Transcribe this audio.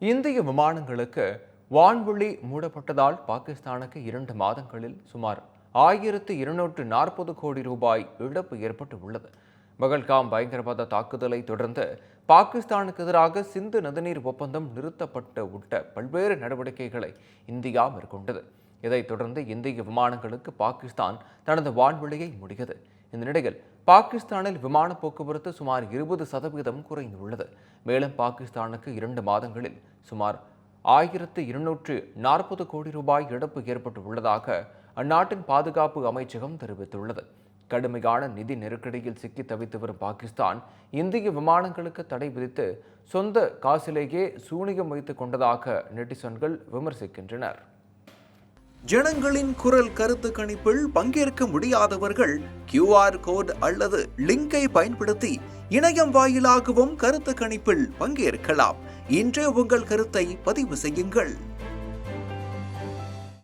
இந்திய விமானங்களுக்கு வான்வெளி மூடப்பட்டதால் பாகிஸ்தானுக்கு இரண்டு மாதங்களில் சுமார் ஆயிரத்து இருநூற்று நாற்பது கோடி ரூபாய் இழப்பு ஏற்பட்டு உள்ளது. பகல்காம் பயங்கரவாத தாக்குதலை தொடர்ந்து பாகிஸ்தானுக்கு எதிராக சிந்து நதிநீர் ஒப்பந்தம் நிறுத்தப்பட்டு உட்ட பல்வேறு நடவடிக்கைகளை இந்தியா மேற்கொண்டது. இதைத் தொடர்ந்து இந்திய விமானங்களுக்கு பாகிஸ்தான் தனது வான்வெளியை முடியது. இந்த நிலையில் பாகிஸ்தானில் விமான போக்குவரத்து சுமார் இருபது சதவீதம் குறைந்துள்ளது. மேலும் பாகிஸ்தானுக்கு இரண்டு மாதங்களில் சுமார் ஆயிரத்து இருநூற்று நாற்பது கோடி ரூபாய் இழப்பு ஏற்பட்டு உள்ளதாக அந்நாட்டின் பாதுகாப்பு அமைச்சகம் தெரிவித்துள்ளது. கடுமையான நிதி நெருக்கடியில் சிக்கி தவித்து வரும் பாகிஸ்தான் இந்திய விமானங்களுக்கு தடை விதித்து சொந்த காசிலேயே சூனியம் வைத்துக் கொண்டதாக நெட்டிசன்கள் விமர்சிக்கின்றனர். ஜனங்களின் குரல் கருத்து கணிப்பில் பங்கேற்க முடியாதவர்கள் கியூஆர் கோட் அல்லது லிங்கை பயன்படுத்தி இணையம் வாயிலாகவும் கருத்து கணிப்பில் பங்கேற்கலாம். இன்றே உங்கள் கருத்தை பதிவு செய்யுங்கள்.